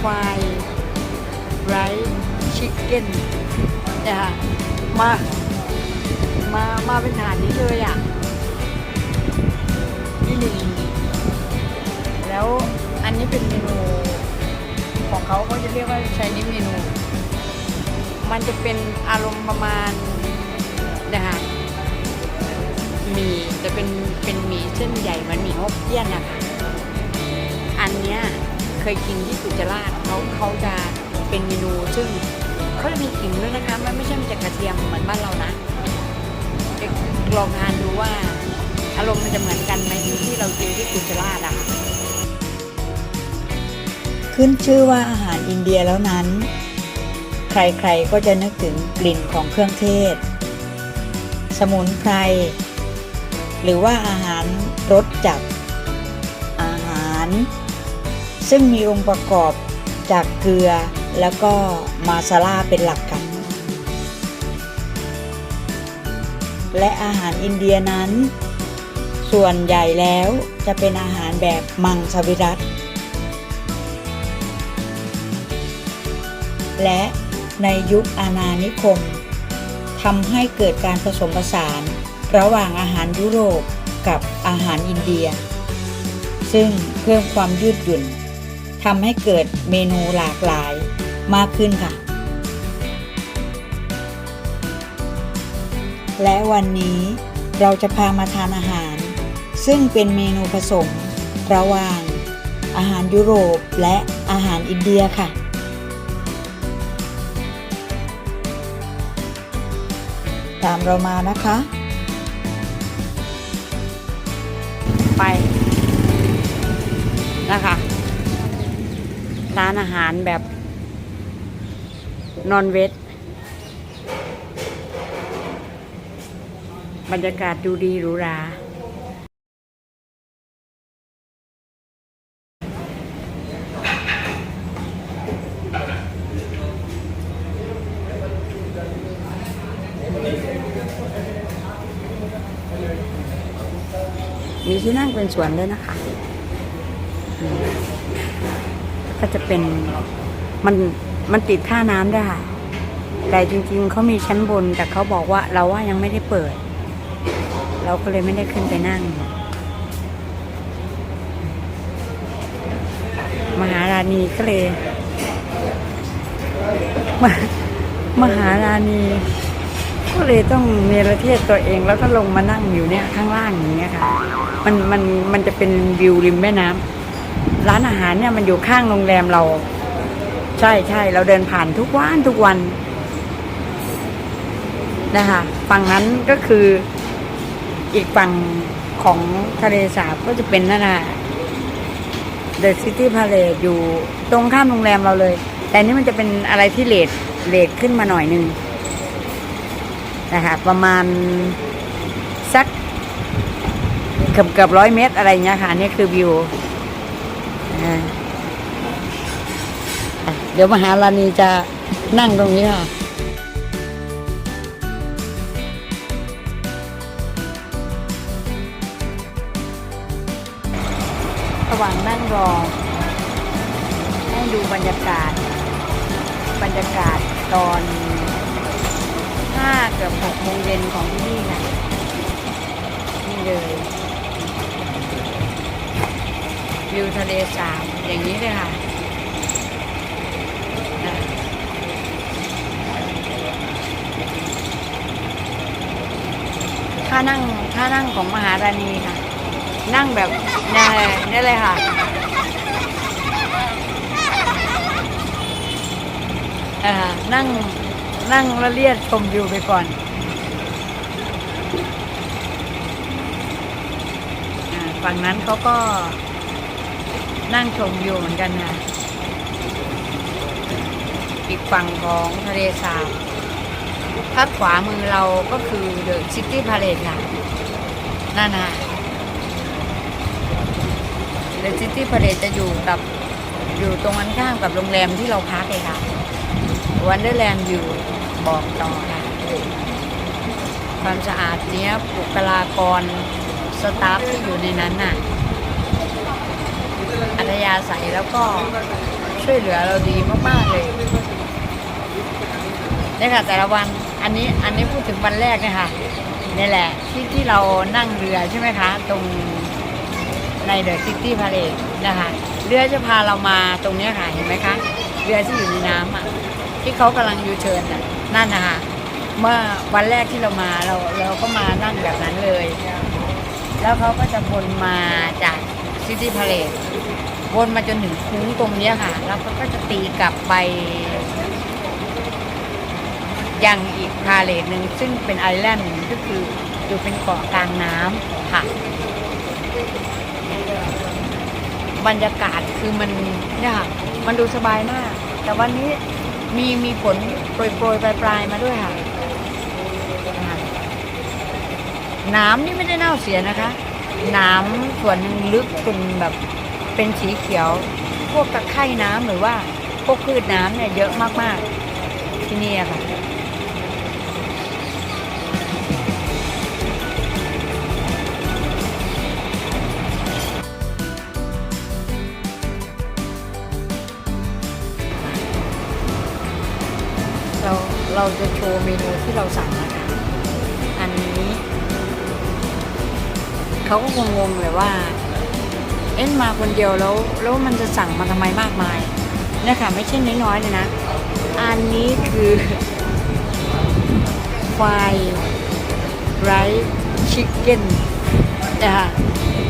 ไฟไรชิคเก้นนะคะมา มา มาเป็นฐานนี้เลยอะ นี่หนึ่งแล้วอันนี้เป็นเมนู ของเขาเขาจะเรียกว่าใช้นิเมนู มันจะเป็นอารมณ์ประมาณนะคะหมี่จะเป็นเป็นหมี่เส้นใหญ่เหมันหมี่ฮกเกี้ยนนะคะอันเนี้ย เคยกินที่กุจราชเขาเขาจะเป็นเมนูซึ่งเขาจะมีกลิ่นด้วยนะคะ มันไม่ใช่มันจะกระเทียมเหมือนบ้านเรานะลองทานดูว่าอารมณ์มันจะเหมือนกันไหมที่เรากินที่กุจราชอะค่ะขึ้นชื่อว่าอาหารอินเดียแล้วนั้น ใครๆก็จะนึกถึงกลิ่นของเครื่องเทศ สมุนไพร หรือว่าอาหารรสจัดอาหาร ซึ่งมีองค์ประกอบจากเกลือแล้วก็มาซาลาเป็นหลักกัน และอาหารอินเดียนั้น ส่วนใหญ่แล้วจะเป็นอาหารแบบมังสวิรัตและในยุคอาณานิคมทำให้เกิดการผสมผสาน ระหว่างอาหารยุโรปกับอาหารอินเดีย ซึ่งเพิ่มความยืดหยุ่น ทำให้เกิดเมนูหลากหลายมากขึ้นค่ะ และวันนี้เราจะพามาทานอาหาร ซึ่งเป็นเมนูผสม ระหว่าง อาหารยุโรปและอาหารอินเดียค่ะตามเรามานะคะ ไปนะคะ ร้านอาหารแบบนอนเวทบรรยากาศดูดีหรูหรามีที่นั่งเป็นสวนด้วยนะคะอืม ก็จะเป็นมันมันติดท่าน้ำได้วยค่ะแต่จริงๆเขามีชั้นบน แต่เขาบอกว่าเราว่ายังไม่ได้เปิด เราก็เลยไม่ได้ขึ้นไปนั่ง มหาราณีก็เลยมมหาราณีก็เลยต้องเนรเทศตัวเองแล้วก็ลงมานั่งอยู่เนี่ยข้างล่างอย่างเงี้ยค่ะ มันมันมันจะเป็นวิวริมแม่น้ำ ร้านอาหารเนี่ยมันอยู่ข้างโรงแรมเรา ใช่ใช่เราเดินผ่านทุกวันทุกวันนะคะฝั่งนั้นก็คืออีกฝั่งของทะเลสาบก็จะเป็นนั่นน่ะ The City Palace อยู่ตรงข้ามโรงแรมเราเลย แต่นี่มันจะเป็นอะไรที่เลทเลทขึ้นมาหน่อยนึงนะคะประมาณสักเกือบเกือบร้อยเมตรอะไรเงี้ยค่ะนี่คือวิว เดี๋ยวมหาราณีจะนั่งตรงนี้ค่ะระหว่างนั่งรอ ให้ดูบรรยากาศ บรรยากาศตอนห้าเกือบหกโมงเย็นของที่นี่ค่ะนี่เลย วิวทะเลสาบอย่างนี้เลยค่ะนะท่านั่งท่านั่งของมหาราณีค่ะ นั่งแบบนี่นี่เลยค่ะนั่งนั่งละเลียดชมวิวไปก่อนอฝั่งนั้นเขาก็ นั่งชมวิวเหมือนกันค่ะอีกฝั่งของทะเลสาบถ้าขวามือเราก็คือเดอะซิตี้พาเลทค่ะนั่นน่ะเดอะซิตี้พาเลทจะอยู่กับอยู่ตรงกันข้ามกับโรงแรมที่เราพักเลยค่ะวันเดอร์แลนด์อยู่บอกต่อค่ะความสะอาดเนี้ยบุคลากรสตาฟที่อยู่ในนั้นน่ะ ธยาศัยแล้วก็ช่วยเหลือเราดีมากๆเลยนี่ค่ะแต่ละวันอันนี้อันนี้พูดถึงวันแรกนี่ยค่ะนี่แหละที่ที่เรานั่งเรือใช่ไหมคะ ตรงในเดอะซิตี้พาเลทนะคะเรือจะพาเรามาตรงนี้ค่ะเห็นไหมคะเรือที่อยู่ในน้ำอะที่เขากำลังยูเชิญน่ะนั่นนะคะเมื่อวันแรกที่เรามาเราเราก็มานั่งแบบนั้นเลย แล้วเขาก็จะวนมาจากซิตี้พาเลท วนมาจนถึงคุ้งตรงนี้ค่ะ แล้วเขาก็จะตีกลับไป ยังอีกพาเลทหนึ่งซึ่งเป็นไอแลนด์ก็คืออยู่เป็นเกาะกลางน้ำค่ะ บรรยากาศคือมันเนี่ยค่ะ มันดูสบายมาก แต่วันนี้มีมีฝนโปรยโปรยปลายปลายมาด้วยค่ะนะคะน้ำนี่ไม่ได้เน่าเสียนะคะ น้ำส่วนหนึ่งลึกจนแบบ เป็นสีเขียว พวกตะไคร่น้ำหรือว่าพวกพืชน้ำเนี่ยเยอะมากๆ ที่นี่ค่ะเราเราจะโชว์เมนูที่เราสั่งนะคะอันนี้ เขาก็งงงเลยว่า เอ็นมาคนเดียวแล้วแล้วมันจะสั่งมาทำไมมากมายเนี่ยค่ะไม่ใช่น้อยๆเลยนะ อันนี้คือไฟไรชิคเก้นนะคะ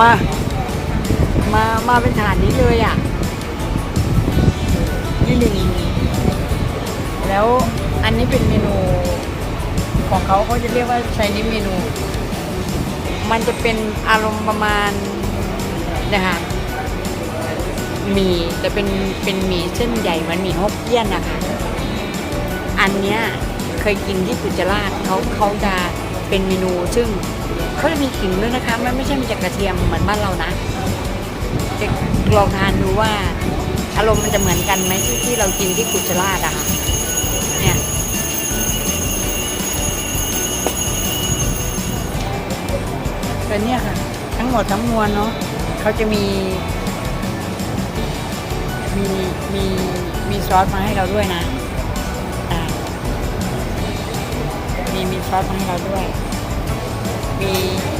มา มา มาเป็นฐานนี้เลยอะนี่หนึ่งแล้วอันนี้เป็นเมนูของเขาเขาจะเรียกว่าไชนีเมนู มันจะเป็นอารมณ์ประมาณ นะคะมีแต่เป็นเป็นหมี่เส้นใหญ่มันหมี่ฮกเกี้ยนนะคะ อันเนี้ยเคยกินที่กุจราชเขาเขาจะเป็นเมนูซึ่งเขาจะมีขิงด้วยนะคะมันไม่ใช่มีจากกระเทียมเหมือนบ้านเรานะจะลองทานดูว่าอารมณ์มันจะเหมือนกันไหมที่ที่เรากินที่กุจราชอะค่ะเนี่ยแต่เนี่ยค่ะ ทั้งหมดทั้งมวลเนาะ เขาจะมี มีมีมีซอสมาให้เราด้วยนะอ่ามีมีซอสมาให้เราด้วย มี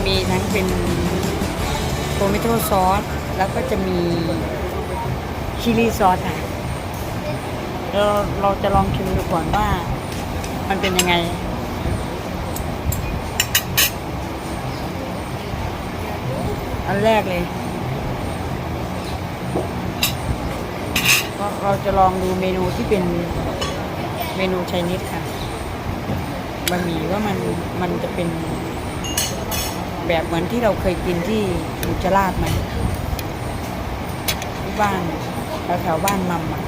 มีทั้งเป็นโทมิโตซอสแล้วก็จะมีชิลลี่ซอสค่ะเราเราจะลองชิมดูก่อนว่า มันเป็นยังไงอันแรกเลย เราจะลองดูเมนูที่เป็นเมนูไชนีสค่ะบะหมี่ว่ามันมันจะเป็น แบบเหมือนที่เราเคยกินที่อุจจาราชไหมที่บ้านแถวแถวบ้านมัมอะ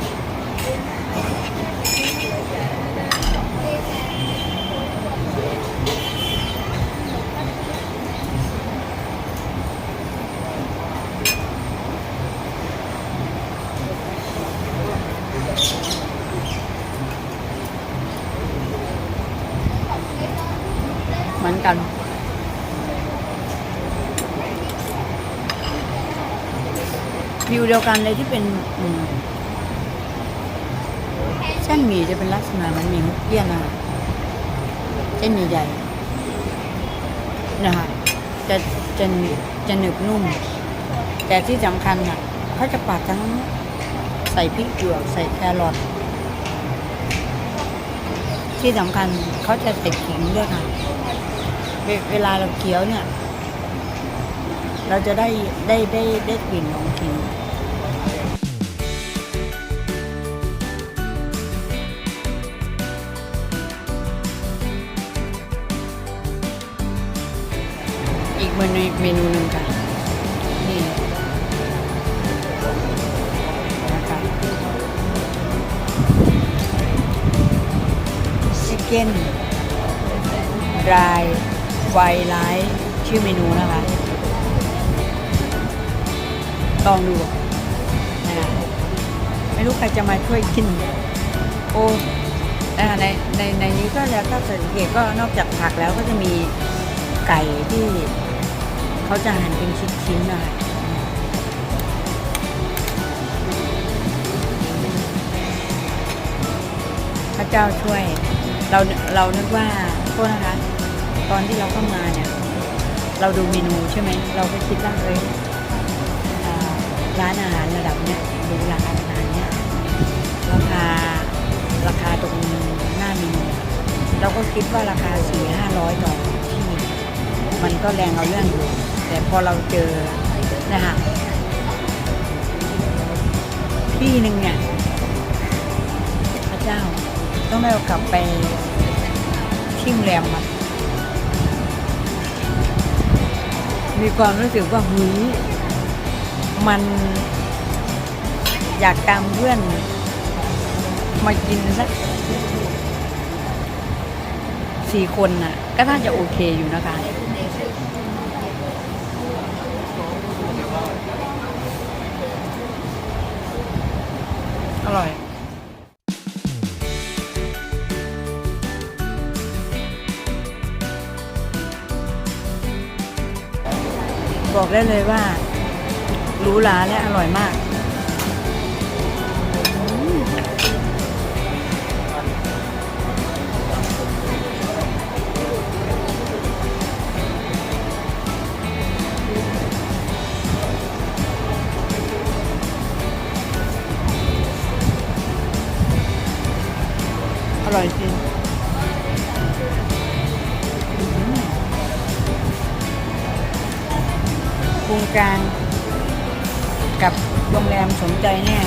เหมือนกันวิวเดียวกันเลยที่เป็นเส้นหมี่จะเป็นลักษณะมันมี่ฮกเกี้ยนนะคะเส้นใหญ่ๆนะคะจะจะจะหนึบนุ่ม แต่ที่สำคัญอะเขาจะปัดทั้งใส่พริกหยวกใส่แครอทที่สำคัญเขาจะใส่ขิงด้วยค่ะ เวเวลาเราเคี้ยวเนี่ย เราจะได้ได้ได้ได้กลิ่นของขิงอีกเมนูเมนูหนึ่งค่ะนี่นะคะชิคเก้นดราย ไวไลท์ชื่อเมนูนะคะลองดูนะคะไม่รู้ใครจะมาช่วยกิน โอ้นะคะในในในนี้ก็แล้วก็สังเกตก็นอกจากผักแล้วก็จะมีไก่ที่เขาจะหั่นเป็นชิ้นๆนะคะเจ้าช่วย เราเรานึกว่าโทษนะคะ ตอนที่เราเข้ามาเนี่ย เราดูเมนูใช่ไหม เราก็คิดว่าเอ้ยร้านอาหารระดับเนี้ยดูราคาขนาดเนี้ยราคาราคาตรงหน้าเมนูเราก็คิดว่าราคาสี่ห้าร้อยต่อที่มันก็แรงเอาเรื่องอยู่ แต่พอเราเจอนะคะที่หนึ่งเนี่ยพระเจ้าต้องได้เอากลับไปที่โรงแรมมา มีความรู้สึกว่าหุยมันอยากตามเพื่อนมากินสักสี่คนน่ะ ก็น่าจะโอเคอยู่นะคะอร่อย บอกได้เลยว่าหรูหราและอร่อยมาก รงการกับโรงแรมสนใจแน่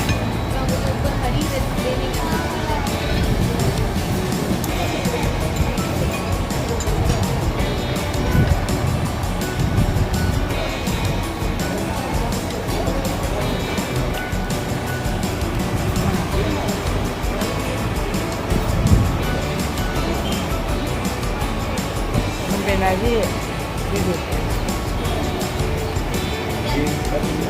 มันเป็นอะไรที่ดีสุด Thank you.